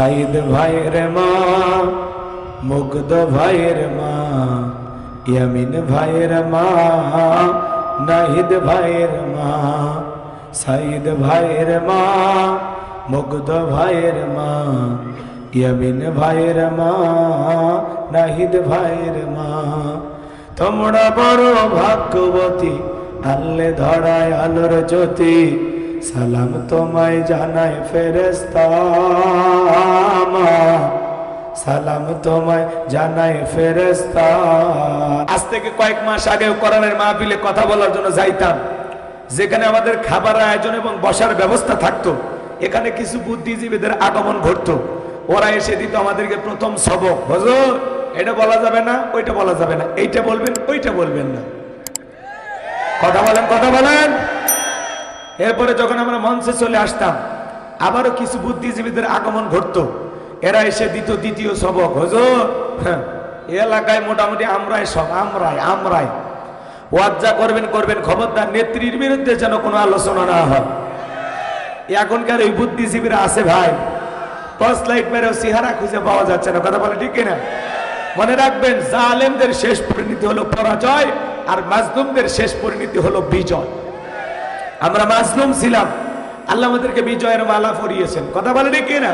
সাইদ ভাইয়ের মা, মুগ্ধ ভাইয়ের মা, ইয়ামিন ভাইয়ের মা, নাহিদ ভাইয়ের মা, সাইদ ভাইয়ের মা, মুগ্ধ ভাইয়ের মা, ইয়ামিন ভাইয়ের মা, নাহিদ ভাইয়ের মা। তোমরা বড় ভাগ্যবতী, আল্লে ধরায় আলোর জ্যোতি সালাম তোমায় জানায় ফেরেস্তা সালাম তোমায় জানায় ফেরেস্তা আজ থেকে কয়েক মাস আগে কোরআনের মাহফিলে কথা বলার জন্য যাইতাম। যেখানে আমাদের খাবার আয়োজন এবং বসার ব্যবস্থা থাকতো। এখানে কিছু বুদ্ধিজীবীদের আগমন ঘটতো। ওরা এসে দিত আমাদেরকে প্রথম সবক। হজর, এটা বলা যাবে না, ওইটা বলা যাবে না। এইটা বলবেন, ওইটা বলবেন না। কথা বলেন কথা বলেন। এরপরে যখন আমরা মঞ্চে চলে আসতাম আবারও কিছু বুদ্ধিজীবীদের আগমন ঘটতো। এরা এসে দিত দ্বিতীয় সবক। হজর হ্যাঁ, এলাকায় মোটামুটি আমরাই সব আমরাই আমরাই। ওয়াজ্জা করবেন করবেন খবরদার নেত্রীর বিরুদ্ধে যেন কোনো আলোচনা না হয়। এখনকার এই বুদ্ধিজীবীরা আছে ভাই। টর্চ লাইট মেরেও চেহারা খুঁজে পাওয়া যাচ্ছে না কথা বলে ঠিক কিনা? মনে রাখবেন জালেমদের শেষ পরিণতি হলো পরাজয় আর মাজলুমদের শেষ পরিণতি হলো বিজয়। আমরা মাজলুম ছিলাম। আল্লাহ আমাদেরকে বিজয়ের মালা পরিয়েছেন। কথা বলে ঠিক কিনা?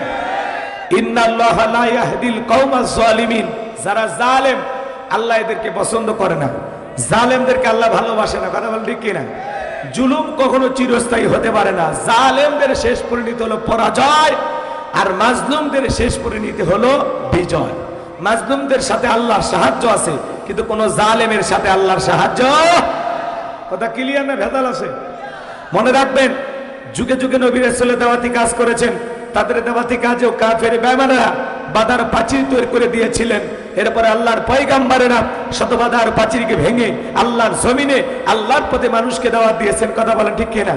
ইন্নাল্লাহ লা ইয়াহদিল কওমাজ জালিমিন। যারা জালেম, আল্লাহ এদেরকে পছন্দ করে না। জালেমদেরকে আল্লাহ ভালোবাসে না। কথা জুলুম কখনো চিরস্থায়ী হতে পারে না। জালেমদের শেষ পরিণতি হলো পরাজয়, আর মাজলুমদের শেষ পরিণতি হলো বিজয়। মাজলুমদের সাথে আল্লাহর সাহায্য আছে, কিন্তু কোন জালেমের সাথে আল্লাহর সাহায্য কথা ক্লিয়ার না আছে? মনে রাখবেন, যুগে যুগে নবীর চলে দেওয়াতি কাজ করেছেন, তাদের দেওয়াতি কাজেও কাফের বেমানেরা বাদার প্রাচীর তৈরি করে দিয়েছিলেন। এরপরে আল্লাহর পয়গাম্বারেরা শতবাদার প্রাচীরকে ভেঙে আল্লাহর জমিনে, আল্লাহর পথে মানুষকে দেওয়া দিয়েছেন। কথা বলেন ঠিক কিনা?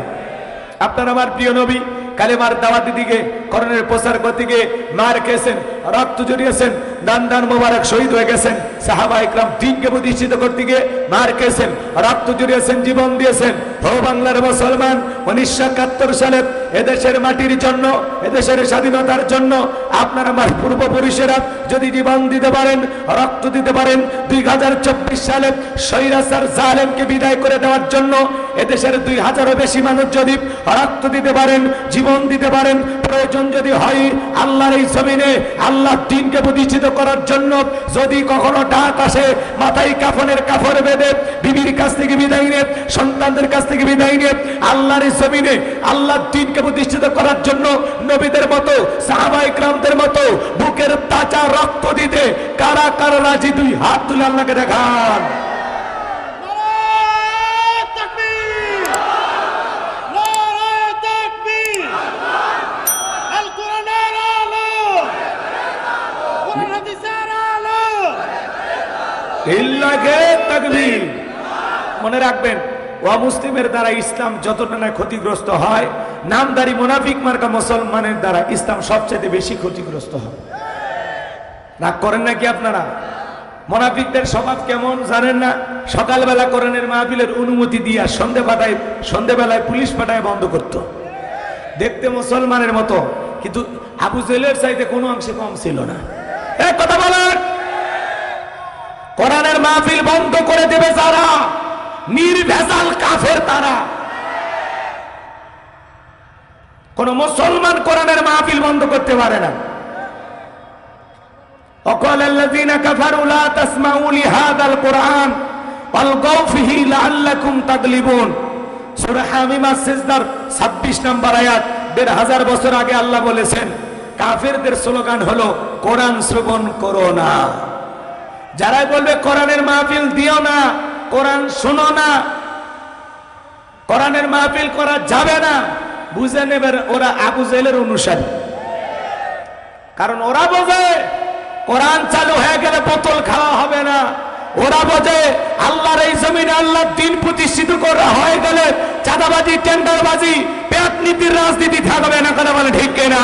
আপনার আমার প্রিয় নবী কালেমার দাওয়াতি দিকে, করণের প্রচার গতিকে মার খেয়েছেন, রক্ত জড়িয়েছেন, দান দান মোবারক শহীদ হয়ে গেছেন, সাহাবা ইকরাম দিনকে প্রতিষ্ঠিত করতে গিয়ে মার খেয়েছেন, রক্ত জড়িয়েছেন, জীবন দিয়েছেন। ও বাংলার মুসলমান, উনিশশো একাত্তর সালে এদেশের মাটির জন্য, এদেশের স্বাধীনতার জন্য আপনার আমার পূর্বপুরুষেরা যদি জীবন দিতে পারেন, রক্ত দিতে পারেন, দুই হাজার চব্বিশ সালে সৈরাসার জালেমকে বিদায় করে দেওয়ার জন্য এদেশের দুই হাজারও বেশি মানুষ যদি রক্ত দিতে পারেন, জীবন দিতে পারেন, প্রয়োজন যদি হয় আল্লাহর এই জমিনে আল্লাহ দিনকে প্রতিষ্ঠিত করার জন্য যদি কখনো ডাক আসে, মাথায় কাফনের কাফর বেঁধে বিবির কাছ থেকে বিদায় নিয়ে, সন্তানদের কাছ থেকে বিদায় নিয়ে, আল্লাহর এই জমিনে আল্লাহ দিনকে প্রতিষ্ঠিত করার জন্য নবীদের মতো, সাহাবা ইকরামদের মতো বুকের তাজা রক্ত দিতে কারা কারা রাজি? দুই হাত তুলে আল্লাহকে দেখান নারায়ে তাকবীর! নারায়ে তাকবীর! আল কোরআনের আলো! কোরআন হাদিসের আলো! ইল্লাকে তাকবীর। মনে রাখবেন অমুসলিমের দ্বারা ইসলাম যতটা না ক্ষতিগ্রস্ত হয়, নামদারি মুনাফিক মার্কা মুসলমানের দ্বারা ইসলাম সবচেয়ে বেশি ক্ষতিগ্রস্ত হয়। রাগ করেন নাকি আপনারা? মোনাফিকদের স্বভাব কেমন জানেন না? সকালবেলা মাহফিলের অনুমতি দিয়া সন্ধে পাঠায় সন্ধেবেলায় পুলিশ পাঠায় বন্ধ করত। দেখতে মুসলমানের মতো, কিন্তু আবু জেলের চাইতে কোনো অংশে কম ছিল না। এ কথা কোরআনের মাহফিল বন্ধ করে দেবে যারা নির্ভেজাল কাফের তারা কোন মুসলমান কোরআনের মাহফিল বন্ধ করতে পারে না وقال الذين كفروا لا تسمعوا لهذا القرآن والغوا فيه لعلكم تغلبون সূরা হামিমা সিজদার 26 নম্বর আয়াত দেড় হাজার বছর আগে আল্লাহ বলেছেন কাফেরদের স্লোগান হলো কোরআন শ্রবণ করো না যারাই বলবে কোরআনের মাহফিল দিও না, কোরআন শোনো না, কোরআনের মাহফিল করা যাবে না, বুঝে নেবেন ওরা আবু জেলের অনুসারী। কারণ ওরা বোঝে কোরআন চালু হয়ে গেলে বোতল খাওয়া হবে না। ওরা বোঝে আল্লাহর এই জমিনে আল্লাহর দিন প্রতিষ্ঠিত করা হয়ে গেলে চাঁদাবাজি, টেন্ডারবাজি পেট নীতির রাজনীতি থাকবে না, কথা বলে ঠিক না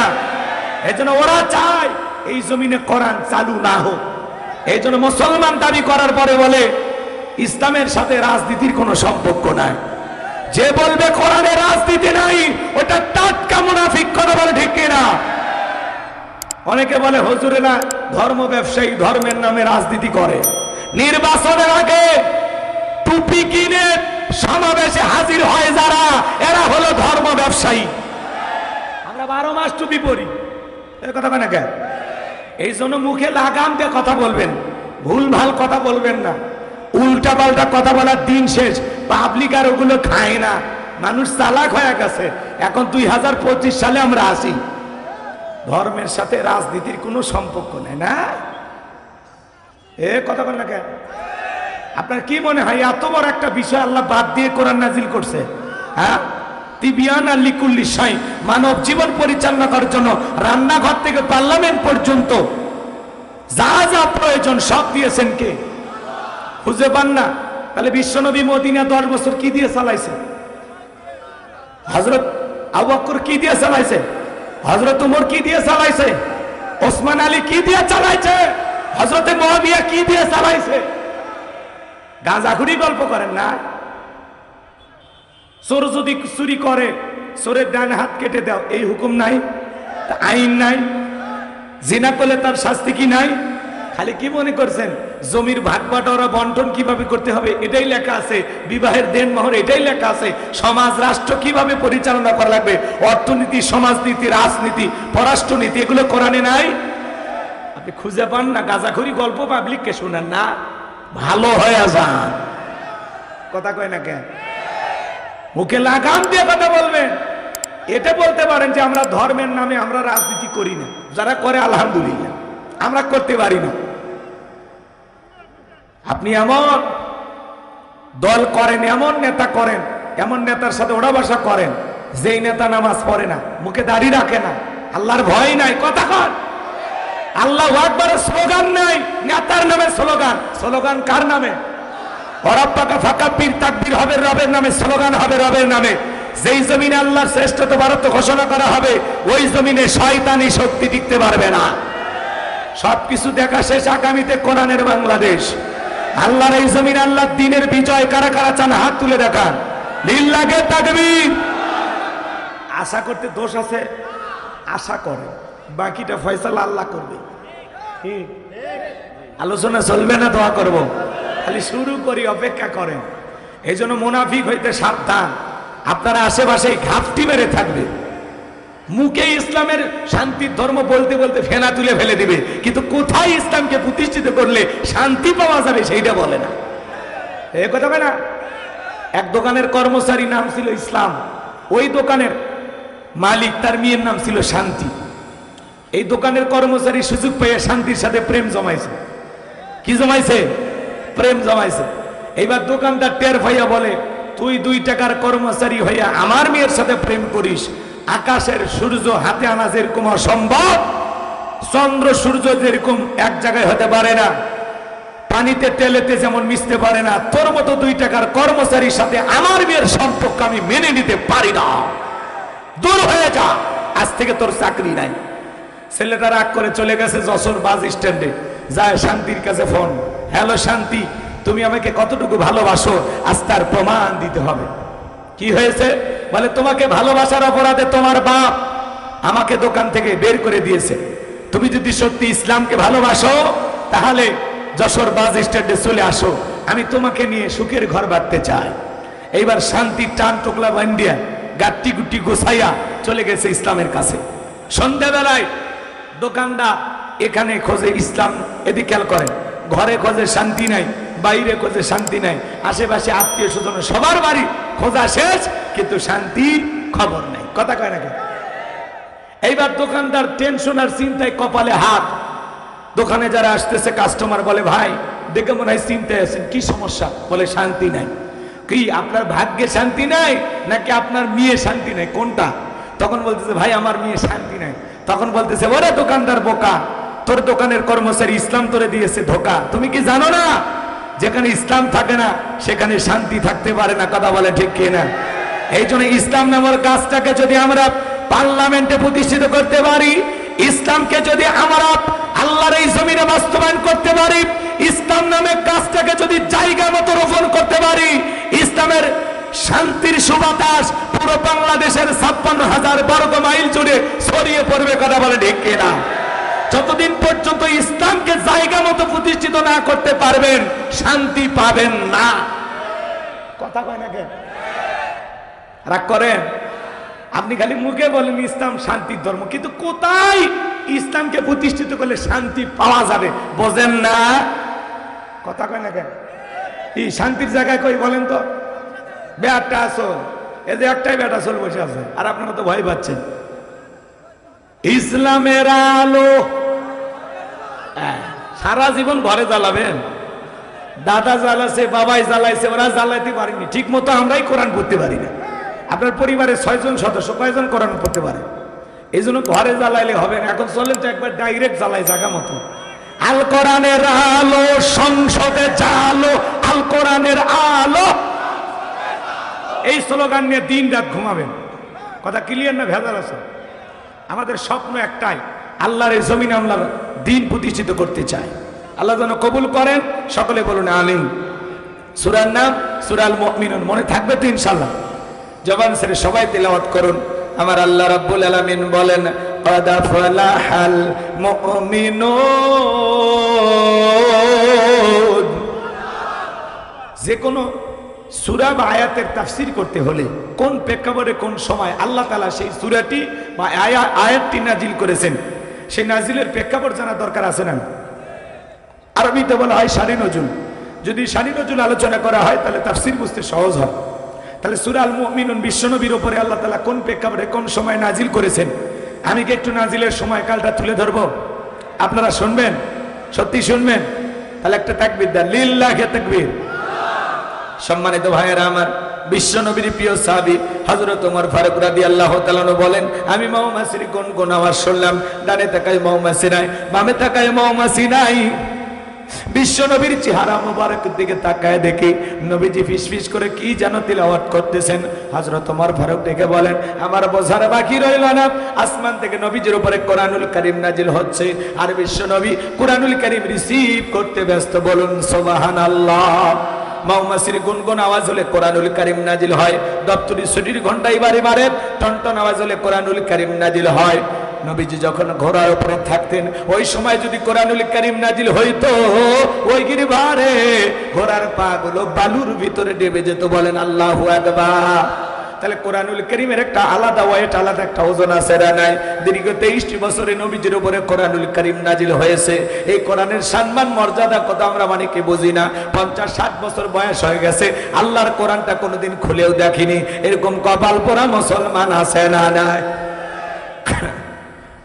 এই জন্য ওরা চায় এই জমিনে কোরআন চালু না হোক। এই জন্য মুসলমান দাবি করার পরে বলে, ইসলামের সাথে রাজনীতির কোনো সম্পর্ক নাই। যে বলবে কোরআনে রাজনীতি নাই, ওটা টাটকা মুনাফিক কথা বলে ঠিক কিনা? অনেকে বলে, হুজুরেরা ধর্ম ব্যবসায়ী, ধর্মের নামে রাজনীতি করে। নির্বাচনের আগে টুপি কিনে সমাবেশে হাজির হয় যারা, এরা হলো ধর্ম ব্যবসায়ী। আমরা বারো মাস টুপি পরি। এ কথা কেন কেন এই জন্য মুখে লাগাম দিয়ে কথা বলবেন। ভুল ভালো কথা বলবেন না। উল্টা পাল্টা কথা বলার দিন শেষ। পাবলিক আর ওগুলো খায় না। মানুষ চালাক হয়ে গেছে। এখন দুই হাজার পঁচিশ সালে আমরা আসি। ধর্মের সাথে রাজনীতির কোনো সম্পর্ক নেই না? এ কথা বল না কেন? আপনার কি মনে হয়? এত বড় একটা বিষয় আল্লাহ বাদ দিয়ে কোরআন নাজিল করছে। হ্যাঁ? মানব জীবন পরিচালনা করার জন্য রান্নাঘর থেকে পার্লামেন্ট পর্যন্ত যা যা প্রয়োজন সব দিয়েছেন কে? খুঁজে পান না। তাহলে বিশ্বনবী মদিনা দশ বছর কি দিয়ে চালাইছে? হজরত আবু কি দিয়ে চালাইছে? হজরত উমর কি দিয়ে চালাইছে? ওসমান আলী কি দিয়ে চালাইছে? হজরতে মহাবিয়া কি দিয়ে চালাইছে? গাঁজাখুরি গল্প করেন না? চোর যদি চুরি করে, চোরের ডান হাত কেটে দাও, এই হুকুম নাই? আইন নাই? জিনা করলে তার শাস্তি কি নাই? খালি কি মনে করছেন? জমির ভাগ বাটোয়ারা বন্টন কীভাবে করতে হবে? এটাই লেখা আছে। বিবাহের দেন মহর, এটাই লেখা আছে। সমাজ, রাষ্ট্র কীভাবে পরিচালনা করা লাগবে? অর্থনীতি, সমাজনীতি, রাজনীতি, পররাষ্ট্রনীতি, এগুলো কোরআনে নাই? আপনি খুঁজে পান না? গাজাখুরি গল্প পাবলিককে শোনান না। ভালো হয়ে যান। কথা কয় না কেন? মুখে লাগাম দিয়ে কথা বলবেন। এটা বলতে পারেন যে আমরা ধর্মের নামে আমরা রাজনীতি করি না। যারা করে, আলহামদুলিল্লাহ। আমরা করতে পারি না। আপনি এমন দল করেন, এমন নেতা করেন, এমন নেতার সাথে ওড়া বসা করেন, যেই নেতা নামাজ পড়ে না, মুখে দাড়ি রাখে না, আল্লাহর ভয় নাই, কথা কন। আল্লাহ আকবরের স্লোগান নাই, নেতার নামে স্লোগান। স্লোগান কার নামে? অরব্বাকা ফাঁকা পীর তাকবীর হবে, রবের নামে স্লোগান হবে, রবের নামে। যেই জমিনে আল্লাহর শ্রেষ্ঠত্ব ভারত ঘোষণা করা হবে, ওই জমিনে শয়তানি শক্তি টিকতে পারবে না। সবকিছু দেখা শেষ আগামীতে কোরআনের বাংলাদেশ। আল্লাহর এই জমিন আল্লাহ দিনের বিজয় কারা কারা চান হাত তুলে দেখান। লিল্লাকে তাকবীর। আশা করতে দোষ আছে? আশা করে বাকিটা ফয়সালা আল্লাহ করবে। আলোচনা চলবে না, দোয়া করব। খালি শুরু করি, অপেক্ষা করেন। এই জন্য মুনাফিক হইতে সাবধান। আপনারা আশেপাশে ঘাপটি মেরে থাকবে। মুখে ইসলামের শান্তির ধর্ম বলতে বলতে ফেনা তুলে ফেলে দিবে। কিন্তু কোথায় ইসলামকে প্রতিষ্ঠিত করলে শান্তি পাওয়া যাবে সেইটা বলে না। এ কথা না? এক দোকানের কর্মচারী নাম ছিল ইসলাম। ওই দোকানের মালিক, তার মেয়ের নাম ছিল শান্তি। এই দোকানের কর্মচারী সুযোগ পেয়ে শান্তির সাথে প্রেম জমাইছে। কি জমাইছে? প্রেম জমাইছে। এইবার দোকানদার টের ভাইয়া বলে, তুই দুই টাকার কর্মচারী হইয়া আমার মেয়ের সাথে প্রেম করিস। আকাশের সূর্য হাতে আনা যেরকম অসম্ভব, চন্দ্র সূর্য যেরকম এক জায়গায় হতে পারে না, পানিতে তেলেতে যেমন মিশতে পারে না, তোর মতো দুই টাকার কর্মচারীর সাথে আমার মেয়ের সম্পর্ক আমি মেনে নিতে পারি না। দূর হয়ে যা, আজ থেকে তোর চাকরি নাই। ছেলেটা রাগ করে চলে গেছে যশোর বাস স্ট্যান্ডে। যায় শান্তির কাছে ফোন, হ্যালো শান্তি, তুমি আমাকে কতটুকু ভালোবাসো? আজ তার প্রমাণ দিতে হবে। কি হয়েছে? বলে, তোমাকে ভালোবাসার অপরাধে তোমার বাপ আমাকে দোকান থেকে বের করে দিয়েছে। তুমি যদি সত্যি ইসলামকে ভালোবাসো, তাহলে যশোর বাস স্ট্যান্ডে চলে আসো। আমি তোমাকে নিয়ে সুখের ঘর বাঁধতে চাই। এইবার শান্তির টান টোকলা বান্ডিয়া, গাট্টি গুটি গোসাইয়া চলে গেছে ইসলামের কাছে। সন্ধ্যাবেলায় দোকানদার এখানে খোঁজে ইসলাম, এদিকে খেয়াল করেন, ঘরে খোঁজে শান্তি নাই, বাইরে খোঁজে শান্তি নাই, আশেপাশে আত্মীয় স্বজন, সবার বাড়ি খোঁজা শেষ, কিন্তু শান্তি খবর নাই। কথা কয় নাকি এইবার দোকানদার টেনশন আর চিন্তায় কপালে হাত। দোকানে যারা আসতেছে কাস্টমার বলে, ভাই, দেখে মনে হয় চিন্তায় আছেন, কি সমস্যা? বলে, শান্তি নাই। কি, আপনার ভাগ্যে শান্তি নাই, নাকি আপনার মেয়ে শান্তি নাই? কোনটা? তখন বলতেছে, ভাই, আমার মেয়ে শান্তি নাই। তখন বলতেছে, ওরে দোকানদার বোকা তোর দোকানের কর্মচারী ইসলাম তোরে দিয়েছে ধোকা। তুমি কি জানো না? যেখানে ইসলাম থাকে না, সেখানে শান্তি থাকতে পারে না, কথা বলে ঠিক কিনা এই জন্য ইসলাম নামের কাজটাকে যদি আমরা পার্লামেন্টে প্রতিষ্ঠিত করতে পারি, ইসলামকে যদি আমরা আল্লাহর এই জমিনে বাস্তবায়ন করতে পারি, ইসলাম নামের কাজটাকে যদি জায়গা মতো রোপণ করতে পারি, ইসলামের শান্তির সুবাতাস পুরো বাংলাদেশের ছাপ্পান্ন হাজার বর্গ মাইল জুড়ে ছড়িয়ে পড়বে, কথা বলে ঠিক কিনা যতদিন পর্যন্ত ইসলামকে জায়গা মতো প্রতিষ্ঠিত না করতে পারবেন, শান্তি পাবেন না। কথা কয় না কেন? রাগ করেন? আপনি খালি মুখে বলেন ইসলাম শান্তির ধর্ম, কিন্তু কোথায় ইসলামকে প্রতিষ্ঠিত করলে শান্তি পাওয়া যাবে? বোঝেন না। কথা কয় না কেন? এই শান্তির জায়গায় কই বলেন তো? বেয়ারটা আসল। যে একটাই বেটা আসল বসে আছে, আর আপনারা তো ভয় পাচ্ছেন। ইসলামের আলো। সারা জীবন ঘরে জ্বালাবেন। দাদা জ্বালাছে, বাবাই জ্বালাইছে, ওরা জ্বালাইতে পারিনি। ঠিক মতো আমরাই কোরআন পড়তে পারি না। আপনার পরিবারের ছয়জন সদস্য কয়জন কোরআন পড়তে পারে? এই জন্য ঘরে জ্বালাইলে হবে না। এখন চলেন তো একবার ডাইরেক্ট জ্বালাই জায়গা মতো। আল কোরআনের আলো, সংসদে জালো আল কোরআনের আলো। এই স্লোগান নিয়ে দিন রাত ঘুমাবেন। কথা ক্লিয়ার না ভেজাল আছে? আমাদের স্বপ্ন একটাই, আল্লাহর এই জমিনে আমরা দিন প্রতিষ্ঠিত করতে চাই। আল্লাহ যেন কবুল করেন, সকলে বলুন আলিম সুরার নাম সুরাল মিনুন মনে থাকবে তো ইনশাল্লাহ জবান সেরে সবাই তেলাওয়াত করুন। আমার আল্লাহ রাব্বুল আলামিন বলেন যে কোনো সুরা বা আয়াতের তাফসির করতে হলে কোন প্রেক্ষাপটে কোন সময় আল্লাহ তালা সেই সুরাটি বা আয়া- আয়াতটি নাজিল করেছেন? সেই নাজিলের প্রেক্ষাপট জানা দরকার আছে না আরবিতে বলা হয় সারি নজুল যদি সারি নজুল আলোচনা করা হয়, তাহলে তাফসির বুঝতে সহজ হয়। তাহলে সুরা আল মুমিনুন বিশ্বনবীর উপরে আল্লাহ তালা কোন প্রেক্ষাপটে কোন সময় নাজিল করেছেন? আমি কি একটু নাজিলের সময়কালটা তুলে ধরবো? আপনারা শুনবেন? সত্যি শুনবেন? তাহলে একটা তাকবির দেন। লিল্লাহে তাকবীর। সম্মানিত ভাইয়েরা আমার বিশ্ব নবীর প্রিয় সাহাবি হজরত ওমর ফারুক রাদি আল্লাহ তালানো বলেন, আমি মৌমাছির কোন কোন আওয়াজ শুনলাম, ডানে তাকায় মৌমাছি নাই, বামে তাকায় মৌমাছি নাই। বিশ্ব নবীর চেহারা মোবারকের দিকে তাকায় দেখি, নবীজি ফিসফিস করে কি যেন তিলাওয়াত করতেছেন। হজরত ওমর ফারুক ডেকে বলেন, আমার বোঝার বাকি রইল না, আসমান থেকে নবীজির উপরে কোরআনুল করিম নাজিল হচ্ছে, আর বিশ্ব নবী কোরআনুল করিম রিসিভ করতে ব্যস্ত, বলুন সোবাহান আল্লাহ মৌমাসির গুনগুন আওয়াজ হলে কোরআনুল কারিম নাজিল হয়। দপ্তরি ছুটির ঘন্টায় বারে বারে টনটন আওয়াজ হলে কোরআনুল কারিম নাজিল হয়। নবীজি যখন ঘোড়ার উপরে থাকতেন, ওই সময় যদি কোরআনুল কারিম নাজিল হইতো, ওই গিরিবারে ঘোড়ার পা গুলো বালুর ভিতরে ডেবে যেত। বলেন, আল্লাহু আকবার। তাহলে কোরআনুল করিমের একটা আলাদা ওয়েট আলাদা একটা ওজন আছে না নাই? দীর্ঘ তেইশটি বছরে নবীজির উপরে কোরআনুল করিম নাজিল হয়েছে। এই কোরআনের সম্মান, মর্যাদা কত আমরা মানে কি বুঝি না। পঞ্চাশ, ষাট বছর বয়স হয়ে গেছে। আল্লাহর কোরআনটা কোনোদিন খুলেও দেখিনি। এরকম কপাল পোড়া মুসলমান আছে না নাই?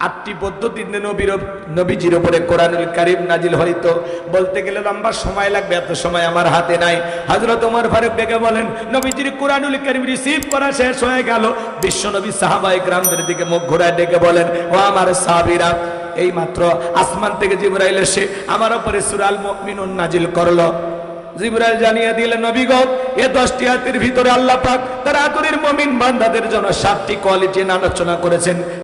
আটটি পদ্ধতিতে নবীর নবীজির উপরে কোরআনুল কারিম নাজিল হইতো। বলতে গেলে লম্বা সময় লাগবে, এত সময় আমার হাতে নাই। হজরত ওমর ফারুক ডেকে বলেন, নবীজির কোরআনুল কারিম রিসিভ করা শেষ হয়ে গেল। বিশ্ব নবী সাহাবাই গ্রামদের দিকে মুখ ঘোরায় ডেকে বলেন, ও আমার সাহাবীরা, এই মাত্র আসমান থেকে জিবরাইল এসে আমার উপরে সুরাল মুমিনুন নাজিল করল। জিবরাইল জানিয়ে দিলেন নবীগণ এ দশটি হাতের ভিতরে আল্লাহ পাক তার আদরের মমিন বান্দাদের জন্য সাতটি কোয়ালিটি আলোচনা করেছেন।